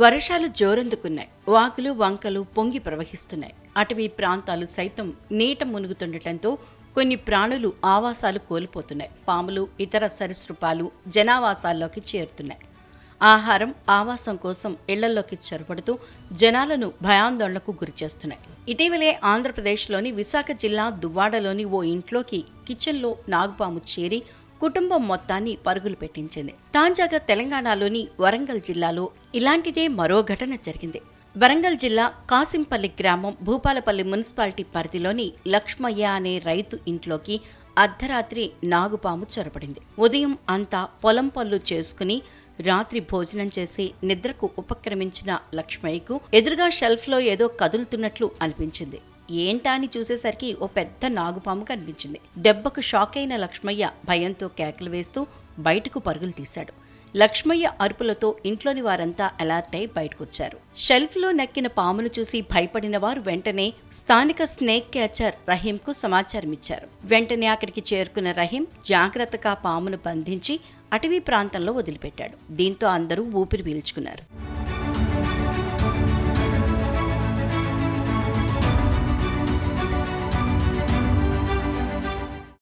వర్షాలు జోరందుకున్నాయి. వాగులు వంకలు పొంగి ప్రవహిస్తున్నాయి. అటవీ ప్రాంతాలు సైతం నీట మునుగుతుండటంతో కొన్ని ప్రాణులు ఆవాసాలు కోల్పోతున్నాయి. పాములు ఇతర సరీసృపాలు జనావాసాల్లోకి చేరుతున్నాయి. ఆహారం ఆవాసం కోసం ఇళ్ళలోకి చొరబడుతూ జనాలను భయాందోళనకు గురిచేస్తున్నాయి ఇటీవలే ఆంధ్రప్రదేశ్లోని విశాఖ జిల్లా దువ్వాడలోని ఓ ఇంట్లోకి కిచెన్లో నాగుపాము చేరి కుటుంబం మొత్తాన్ని పరుగులు పెట్టించింది. తాజాగా తెలంగాణలోని వరంగల్ జిల్లాలో ఇలాంటిదే మరో ఘటన జరిగింది. వరంగల్ జిల్లా కాసింపల్లి గ్రామం భూపాలపల్లి మున్సిపాలిటీ పరిధిలోని లక్ష్మయ్య అనే రైతు ఇంట్లోకి అర్ధరాత్రి నాగుపాము చొరబడింది. ఉదయం అంతా పొలం పనులు చేసుకుని రాత్రి భోజనం చేసి నిద్రకు ఉపక్రమించిన లక్ష్మయ్యకు ఎదురుగా షెల్ఫ్లో ఏదో కదులుతున్నట్లు అనిపించింది. ఏంటా అని చూసేసరికి ఓ పెద్ద నాగుపాము కనిపించింది. దెబ్బకు షాక్ అయిన లక్ష్మయ్య భయంతో కేకలు వేస్తూ బయటకు పరుగులు తీశాడు. లక్ష్మయ్య అరుపులతో ఇంట్లోని వారంతా అలర్ట్ అయి బయటకొచ్చారు. షెల్ఫ్లో నక్కిన పామును చూసి భయపడిన వారు వెంటనే స్థానిక స్నేక్ క్యాచర్ రహీంకు సమాచారం ఇచ్చారు వెంటనే అక్కడికి చేరుకున్న రహీం జాగ్రత్తగా పామును బంధించి అటవీ ప్రాంతంలో వదిలిపెట్టాడు. దీంతో అందరూ ఊపిరి పీల్చుకున్నారు.